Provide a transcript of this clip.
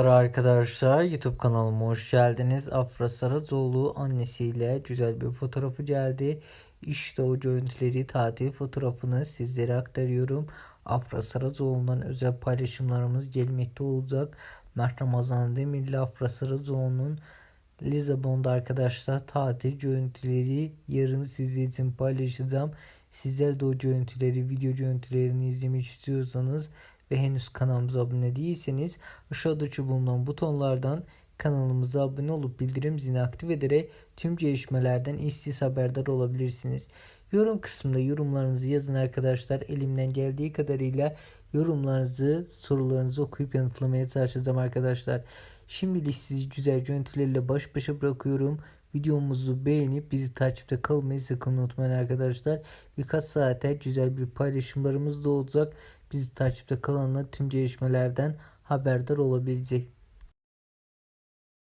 Merhaba Arkadaşlar YouTube kanalıma hoş geldiniz. Afra Saracoğlu annesiyle güzel bir fotoğrafı geldi. İşte o görüntüleri tatil fotoğrafını sizlere aktarıyorum. Afra Saracoğlu'ndan özel paylaşımlarımız gelmekte olacak. Mert Ramazan Demir'le Afra Saracoğlu'nun Lizabon'da arkadaşlar tatil görüntüleri yarın sizler için paylaşacağım. Sizler de o görüntüleri, video görüntülerini izlemek istiyorsanız ve henüz kanalımıza abone değilseniz aşağıdaki bulunan butonlardan kanalımıza abone olup bildirim zilini aktif ederek tüm gelişmelerden işsiz haberdar olabilirsiniz. Yorum kısmında yorumlarınızı yazın arkadaşlar. Elimden geldiği kadarıyla yorumlarınızı, sorularınızı okuyup yanıtlamaya çalışacağım arkadaşlar. Şimdilik sizi güzel görüntülerle baş başa bırakıyorum. Videomuzu beğenip bizi takipte kalmayı sakın unutmayın arkadaşlar. Birkaç saate güzel bir paylaşımlarımız da olacak. Bizi takipte kalanlar tüm gelişmelerden haberdar olabilecek.